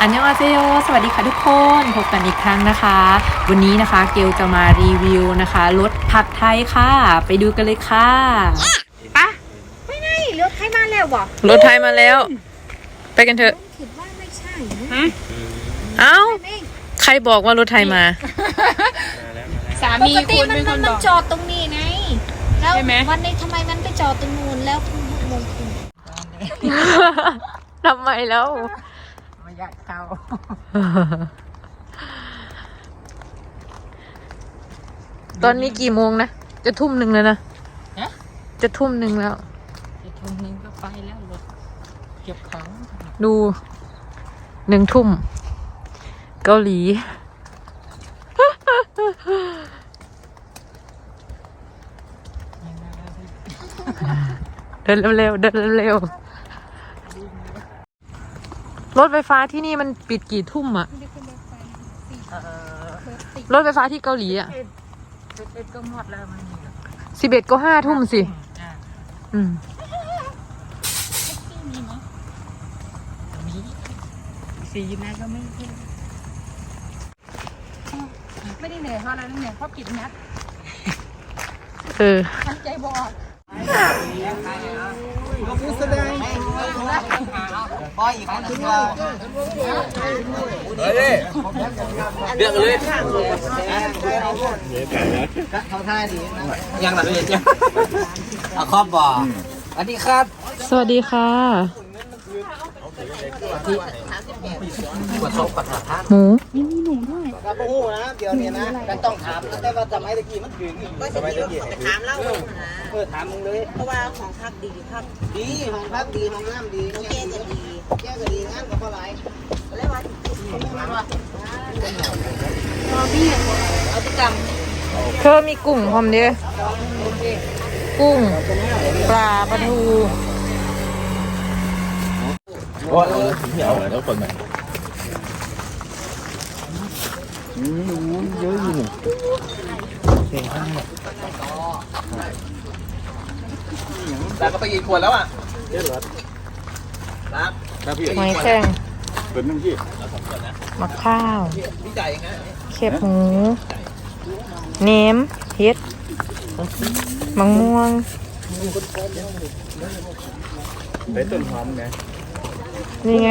อันยองอาเซโยสวัสดีค่ะทุกคนพบกันอีกครั้งนะคะ วันนี้นะคะเกลจะมารีวิวนะคะรสผัดไทยค่ะ ไปดูกันเลยค่ะปะไม่ไงรถไทยมาแล้วบ่รถไทยมาแล้ว ไปกันเถอะคิดว่าไม่ใช่นะเอ้าแม่งใครบอกว่ารถไทยมาสาปมีกติคุณมันเป็นคมันนมับนอกจอดตรงนี้ไงแล้วใช่ไหมวันนี้ทำไมมันไปจอดตรงนู้นแล้วคุณหกโมงคุณทำไมแล้วไม่อ ยากเข้าตอนนี้กี่โมงนะ จะทุ่มหนึ่งแล้วนะ ฮะ จะทุ่มหนึ่งแล้ว จะทุ่มหนึงก็ไปแล้วรถเก็บของ ดูหนึ่งทุ่ม เกาหลี เดินเร็วๆเดินเร็วๆ รถไฟฟ้าที่นี่มันปิดกี่ทุ่มอะเออรถไฟฟ้าที่เกาหลีอะเอ็ดเอ็ดก็หมดแล้วมันมีแล้วสิบเอ็ดก็ห้าทุ่มสิ อ่าอืมมีสีนะก็ไม่มีไม่ได้เหนื่อยเพราะอะไรนะเหนื่อยเพราะกินนัดเออทันใจบอ เฮ้ยังหลังเลยยังเอาครอบบ่อสวัสดีครับ สวัสดีค่ะกดโซกดหัว ท่านหมูครับโอ้โหนะเดี๋ยวนี้นะกันต้องถามแต่ว่าสมัยตะกี้มันถึงสมัยตะกี้ถามเล่าเลยนะเออถามมึงเลยเพราะว่าของพักดีพักดีห้องพักดีห้องน้ำดีโอเคจะดีแก้ก็ดีงานก็พอหลายแล้วว่าเอาตุกรรมเธอมีกุ้งพร้อมเด้อกุ้งปลาปลาทูแล้วคนไหน ต่ก็ไปกี่ขวดแล้วอะเยอะเหรอครับหอยแครงมะข้าวพี่จ่ายยังไงเขียบหมูเนมเฮ็ดมะม่วงได้ต้นหอมนะนี่ไง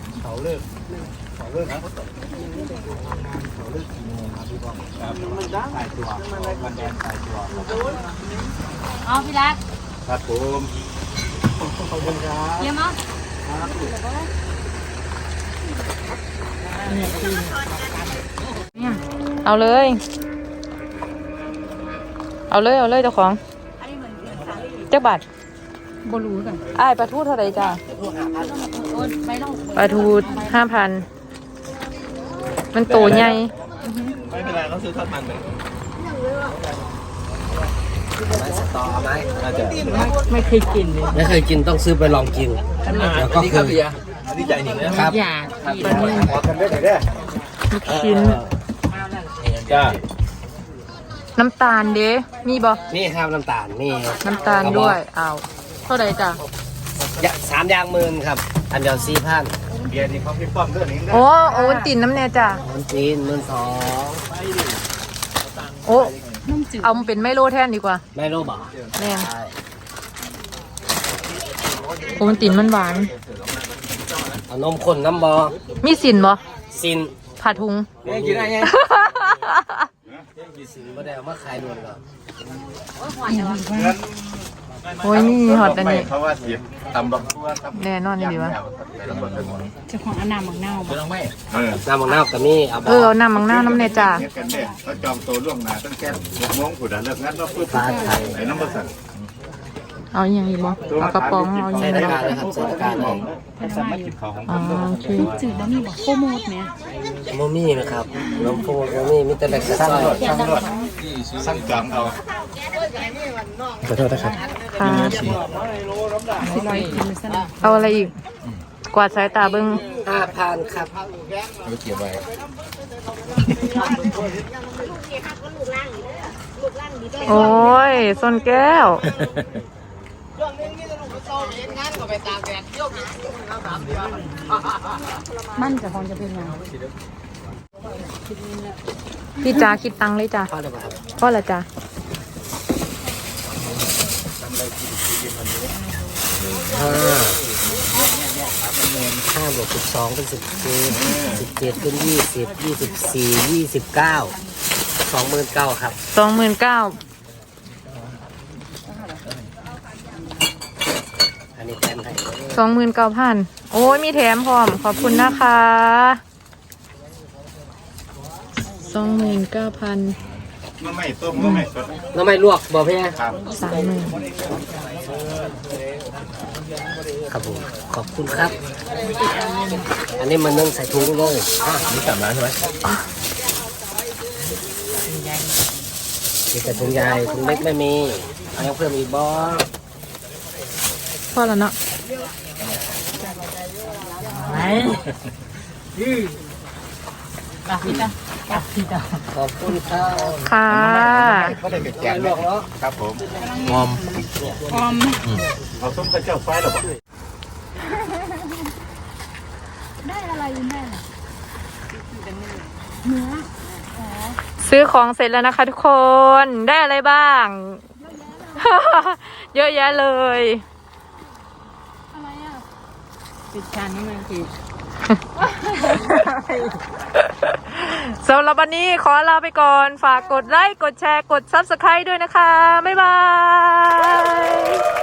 เสาเลิกเสาเลิกครับเสาเลิกกี่โมงครับพี่บอมครับมันได้ใส่ตัวมันแดงใส่ตัวอ๋อพี่รักครับผมขอบคุณครับเยี่ยมมั้ครับเอาเลย เอาเลย เอาเลยเจ้าของเจ้าบัตร บรู้กันอ้ายปลาทูเท่าไหร่จ้าโอนไปต้องปลาทูห้าพัน มันโตใหญ่ไม่เป็นไรเราซื้อทอดมันไปไม้สตอเอาไหมน่าจะไม่เคยกินเลยไม่เคยกินต้องซื้อไปลองกินแล้วก็คืออันนี้ใจหนิงนะครับอยากกินขอกันได้ไหนได้ลูกชิ้นจ้าน้ำตาลเด้มีบ่นี่ครับน้ำตาลนี่น้ำตาลด้วยเอา เท่าไหร่จ้ะยะสามยางหมื่นครับ อันเดียวสี่พันเบียร์นี่เขาพี่ป้อมด้วยหนิงนะโอ้โอ้ตินน้ำแน่จ้ะมันจีนหมื่นสองโอ้เอามาเป็นไมโลแทนดีกว่าไม่รู้บ่แม่นโอ้มันตินมันหวาน เอานมข้นน้ำบอมีสินบ่ซินผ่าทุงนี่กินได้ไงซินไม่ได้เอามาขายด่วนหรอก โอ้ยนี่ฮอตอันนี้เพราะว่าเสียตำบักทั่วครับแน่นอนนี่ดีวะเจ้าของอนนามบักเน่าบอกเออน้ำมังนาวกับนี่เอาบเออเอาน้ำมังนาวน้ำแน่จ้ะเนี่ยกันเนี่ยเราจองตัวล่วงหน้าตั้งแต่หกโมงผุดอะเลิกงานเราปุ๊บปลาไทยไอ้น้ำมันสั่นเอาอย่างอีกบ่เอากระป๋องเอาอใส่ย่างตะนี้กร้ารเลยครับใส่ตะกร้ารเลยมันสามารถกินของของอ๋อโอเคจืดบะหมี่บอกโคโมดไหมโมมี่นะครับน้ำโฟโมมี่มีแต่เล็กแต่สั่งน้อยรถสั่งรถสั่งจองเอา ขอโทษนะครับค่ะเอาอะไรอีก กวาดสายตาเบิ้งห้าพันครับเอาเกี่ยวไว้โอ้ยส้นแก้วช่วงนึงนี่จะลูกไปซ้อมเองงานก็ไปตากแดดเที่ยวกินสามเดือนมันจะคงจะเป็นยังพี่จ้าคิดตังค์เลยจ้าพอแล้วครับพ่อละจ้าห้าห้าบวกสิบสองเป็นสิบเจ็ดสิบเจ็ดเป็นยี่สิบยี่สิบสี่ยี่สิบเก้าสองหมื่นเก้าครับสองหมื่นเก้าอันนี้แต้มให้สองหมื่นเก้าพันโอ้ยมีแถมพร้อมขอบคุณนะคะสองหมื่นเก้าพัน ก็ไม่ต้มก็ไม่สดแล้วไม่ลวกบอกพี่ครับสามหมื่นครับผมขอบคุณครับ อันนี้มันนึ่งใส่ถุงเลยอะนี่สามล้านใช่ไหมมีแต่ถุงใหญ่ถุงเล็กไม่มีเอายังเพิ่มอีกบ้พ่อแล้วเนาะ อะพี่จ้าอะพี่จ้าขอบคุณครับค่ะก็ได้เป็นแกแกงลวกเนาะครับผมออมเอาส้มกระเจ้าไฟหรอซื้อของเสร็จแล้วนะคะทุกคนได้อะไรบ้าง เยอะแยะเลยปิดจานนี่มันคือ สำหรับวันนี้ขอลาไปก่อน ฝากกดไลค์ กดแชร์ กด Subscribe ด้วยนะคะ บ๊ายบาย